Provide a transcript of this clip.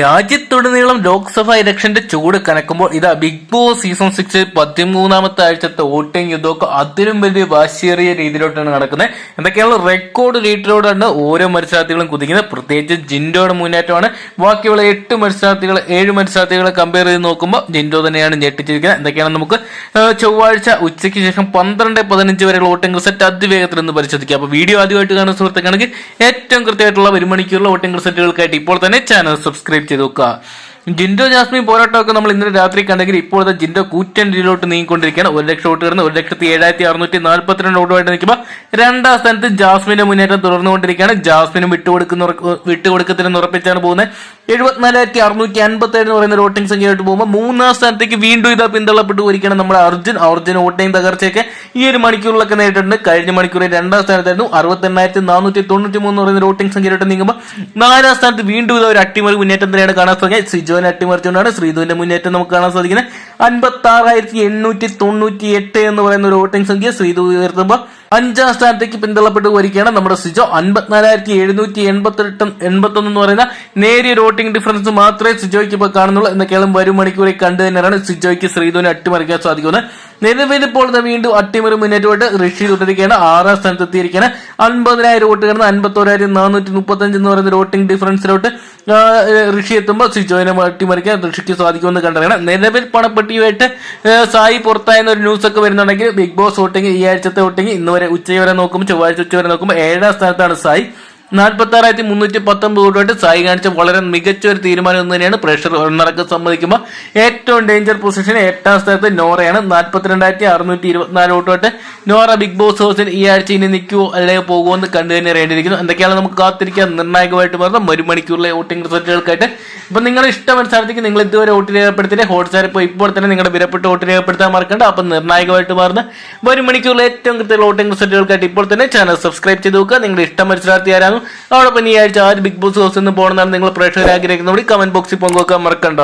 രാജ്യത്തുടനീളം ലോക്സഭാ ഇലക്ഷന്റെ ചൂട് കനക്കുമ്പോൾ ഇതാ ബിഗ് ബോസ് സീസൺ സിക്സ് പതിമൂന്നാമത്തെ ആഴ്ചത്തെ വോട്ടിംഗ് യുദ്ധമൊക്കെ അതിലും വലിയ വാശിയേറിയ രീതിയിലോട്ടാണ് നടക്കുന്നത്. എന്തൊക്കെയാണ് റെക്കോർഡ് ലീറ്ററോടാണ് ഓരോ മത്സരാർത്ഥികളും കുതിക്കുന്നത്. പ്രത്യേകിച്ച് ജിൻഡോയുടെ മുന്നേറ്റമാണ്. ബാക്കിയുള്ള എട്ട് മത്സരാർത്ഥികൾ ഏഴ് മത്സരാർത്ഥികളെ കമ്പയർ ചെയ്ത് നോക്കുമ്പോൾ ജിൻഡോ തന്നെയാണ് ഞെട്ടിച്ചിരിക്കുന്നത്. എന്തൊക്കെയാണ് നമുക്ക് ചൊവ്വാഴ്ച ഉച്ചയ്ക്ക് ശേഷം പന്ത്രണ്ട് പതിനഞ്ച് വരെയുള്ള വോട്ടിംഗ് റിസൾട്ട് അതിവേഗത്തിൽ നിന്ന് പരിശോധിക്കാം. അപ്പോൾ വീഡിയോ ആദ്യമായിട്ട് കാണുന്ന സുഹൃത്തുക്കാണെങ്കിൽ ഏറ്റവും കൃത്യമായിട്ടുള്ള ഒരു മണിക്കൂറുള്ള വോട്ടിംഗ് റിസൾട്ടുകൾക്കായിട്ട് ഇപ്പോൾ തന്നെ ചാനൽ സബ്സ്ക്രൈബ് ചെയ്ത് വെക്കുക ജിൻഡോ ജാസ്മിൻ പോരാട്ടമൊക്കെ നമ്മൾ ഇന്നലെ രാത്രി കണ്ടെങ്കിൽ ഇപ്പോഴത്തെ ജിൻഡോ കൂറ്റൻ രീതിയിലോട്ട് നീങ്ങിക്കൊണ്ടിരിക്കുകയാണ്. ഒരു ലക്ഷം വോട്ട് കിടന്ന് ഒരു ലക്ഷത്തി ഏഴായിരത്തി അറുന്നൂറ്റി നാൽപ്പത്തിരണ്ട് വോട്ടുമായിട്ട് നിൽക്കുമ്പോൾ രണ്ടാം സ്ഥാനത്ത് ജാസ്മിന്റെ മുന്നേറ്റം തുടർന്നുകൊണ്ടിരിക്കുകയാണ്. ജാസ്മിനും വിട്ടുകൊടുക്കുന്ന വിട്ടുകൊടുക്കത്തിനെന്ന് ഉറപ്പിച്ചാണ് പോകുന്നത്. എഴുപത്തിനാലായിരത്തി അറുന്നൂറ്റി അൻപത്തി ഏഴ് എന്ന് പറയുന്ന വോട്ടിംഗ് സംഖ്യയായിട്ട് പോകുമ്പോൾ മൂന്നാം സ്ഥാനത്തേക്ക് വീണ്ടും ഇതാ പിന്തള്ളപ്പെട്ടു പോയിരിക്കണം നമ്മുടെ അർജുൻ. അർജുൻ വോട്ടിംഗ് തകർച്ചയൊക്കെ ഈ ഒരു മണിക്കൂറിലൊക്കെ നേരിട്ടുണ്ട് കഴിഞ്ഞ മണിക്കൂറിൽ രണ്ടാം സ്ഥാനത്തായിരുന്നു. അറുപത്തി എണ്ണായിരത്തി നാനൂറ്റി തൊണ്ണൂറ്റി മൂന്ന് പറയുന്ന വോട്ടിംഗ് സംഖ്യയിലോട്ട് നീങ്ങുമ്പോൾ നാലാം സ്ഥാനത്ത് വീണ്ടും ഇതാ ഒരു അട്ടിമറി മുന്നേറ്റം തന്നെയാണ് കാണാൻ തുടങ്ങിയത് സിജോനെ അട്ടിമറിച്ചുകൊണ്ടാണ് ശ്രീധുവിന്റെ മുന്നേറ്റം നമുക്ക് കാണാൻ സാധിക്കുന്നത്. അൻപത്തി ആറായിരത്തി എണ്ണൂറ്റി തൊണ്ണൂറ്റി എട്ട് എന്ന് പറയുന്ന ഒരു വോട്ടിംഗ് സംഖ്യ ശ്രീധു ഉയർത്തുമ്പോൾ അഞ്ചാം സ്ഥാനത്തേക്ക് പിന്തള്ളപ്പെട്ട് വരികയാണ് നമ്മുടെ സിജോ. അൻപത്തിനാലായിരത്തി എഴുന്നൂറ്റി എൺപത്തെട്ട് എൺപത്തൊന്ന് എന്ന് പറയുന്ന നേരിയ വോട്ടിംഗ് ഡിഫറൻസ് മാത്രമേ സിജോയ്ക്ക് ഇപ്പോൾ കാണുന്നുള്ളൂ. എന്നൊക്കെയാണ് വരും മണിക്കൂറിൽ കണ്ടു തന്നെയാണ് സിജോയ്ക്ക് ശ്രീധുവിനെ അട്ടിമറിക്കാൻ സാധിക്കുന്നത്. നിലവിൽ ഇപ്പോൾ വീണ്ടും അട്ടിമറി മുന്നേറ്റമായിട്ട് ഋഷി തുടരുകയാണ്. ആറാം സ്ഥാനത്ത് എത്തിയിരിക്കുന്നത് അൻപതിനായിരം വോട്ട് കിടന്ന് അൻപത്തോരായിരത്തി നാനൂറ്റി മുപ്പത്തഞ്ച് എന്ന് പറയുന്ന വോട്ടിംഗ് ഡിഫറൻസിലോട്ട് ഋഷി എത്തുമ്പോൾ സിജോയിനെ അട്ടിമറിക്കാൻ ഋഷിക്ക് സാധിക്കുമെന്ന് കണ്ടറിയണം. നിലവിൽ പണപ്പെട്ടിയുമായിട്ട് ആ, സായി പുറത്തായെന്ന ഒരു ന്യൂസ് ഒക്കെ വരുന്നുണ്ടെങ്കിൽ ബിഗ് ബോസ് വോട്ടിംഗ് ഈ ആഴ്ചത്തെ വോട്ടിംഗ് ഇന്ന് വരെ ഉച്ചവരെ നോക്കുമ്പോൾ ചൊവ്വാഴ്ച ഉച്ചവരെ നോക്കുമ്പോൾ ഏഴാം സ്ഥാനത്താണ് സായി. നാൽപ്പത്തി ആറായിരത്തി മുന്നൂറ്റി പത്തൊമ്പത് കോടിയായിട്ട് സായി കാണിച്ച വളരെ മികച്ച ഒരു തീരുമാനം എന്ന് തന്നെയാണ് പ്രഷർ ഒന്നടക്കം സമ്മതിക്കുമ്പോൾ ഏറ്റവും ഡേഞ്ചർ പൊസിഷൻ എട്ടാം സ്ഥാനത്ത് നോറയാണ്. നാൽപ്പത്തിരണ്ടായിരത്തി അറുന്നൂറ്റി ഇരുപത്തിനാല് വോട്ടുമായിട്ട് നോറ ബിഗ് ബോസ് ഹൗസിൽ ഈ ആഴ്ച ഇനി നിൽക്കുമോ അല്ലെങ്കിൽ പോകുമോ എന്ന് കണ്ടു തന്നെ അറിയേണ്ടിയിരിക്കുന്നു. എന്തൊക്കെയാണ് നമുക്ക് കാത്തിരിക്കാൻ നിർണായകമായിട്ട് മാറുന്ന ഒരു മണിക്കൂറിലെ വോട്ടിംഗ് റിസൾട്ടുകൾക്കായിട്ട്. ഇപ്പം ഇഷ്ടമുള്ള സ്ഥലത്തേക്ക് നിങ്ങൾ ഇതുവരെ വോട്ട് രേഖപ്പെടുത്തിയിട്ട് ഹോട്ട്സ്റ്റാർ ഇപ്പോൾ ഇപ്പോൾ തന്നെ നിങ്ങളുടെ വിലപ്പെട്ട വോട്ട് രേഖപ്പെടുത്താൻ മറക്കണ്ട. അപ്പം നിർണായകമായിട്ട് മാറുന്ന ഒരു മണിക്കൂറിലെ ഏറ്റവും കൃത്യമുള്ള വോട്ടിംഗ് റിസൾട്ടുകൾക്കായിട്ട് ഇപ്പോൾ തന്നെ ചാനൽ സബ്സ്ക്രൈബ് ചെയ്ത് നോക്കുക. നിങ്ങളുടെ ഇഷ്ടം മത്സരാർത്ഥി ആരാകും അതോടൊപ്പം ഈ ആഴ്ച ആര് ബിഗ് ബോസ് ഹൗസിൽ നിന്ന് പോകണമെന്നാണ് നിങ്ങൾ പ്രേക്ഷകർ ആഗ്രഹിക്കുന്നത്. കമന്റ് ബോക്സിൽ പങ്കുവെക്കാൻ മറക്കണ്ട.